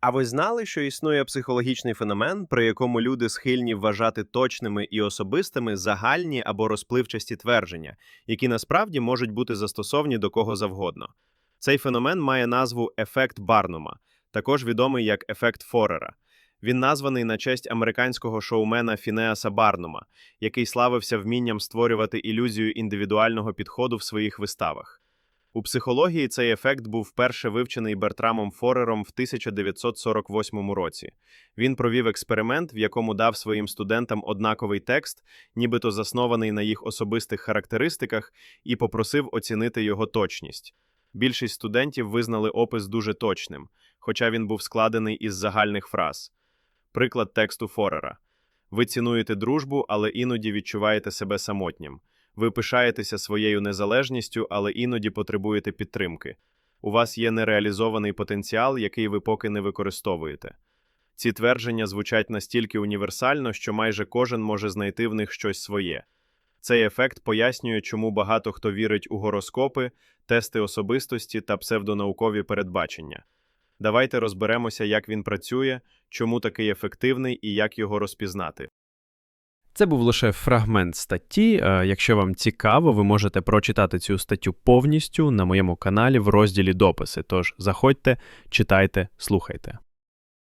А ви знали, що існує психологічний феномен, при якому люди схильні вважати точними і особистими загальні або розпливчасті твердження, які насправді можуть бути застосовані до кого завгодно? Цей феномен має назву ефект Барнума, також відомий як ефект Форера. Він названий на честь американського шоумена Фінеаса Барнума, який славився вмінням створювати ілюзію індивідуального підходу в своїх виставах. У психології цей ефект був вперше вивчений Бертрамом Форером в 1948 році. Він провів експеримент, в якому дав своїм студентам однаковий текст, нібито заснований на їх особистих характеристиках, і попросив оцінити його точність. Більшість студентів визнали опис дуже точним, хоча він був складений із загальних фраз. Приклад тексту Форера. Ви цінуєте дружбу, але іноді відчуваєте себе самотнім. Ви пишаєтеся своєю незалежністю, але іноді потребуєте підтримки. У вас є нереалізований потенціал, який ви поки не використовуєте. Ці твердження звучать настільки універсально, що майже кожен може знайти в них щось своє. Цей ефект пояснює, чому багато хто вірить у гороскопи, тести особистості та псевдонаукові передбачення. Давайте розберемося, як він працює, чому такий ефективний і як його розпізнати. Це був лише фрагмент статті. Е, Якщо вам цікаво, ви можете прочитати цю статтю повністю на моєму каналі в розділі дописи. Тож заходьте, читайте, слухайте.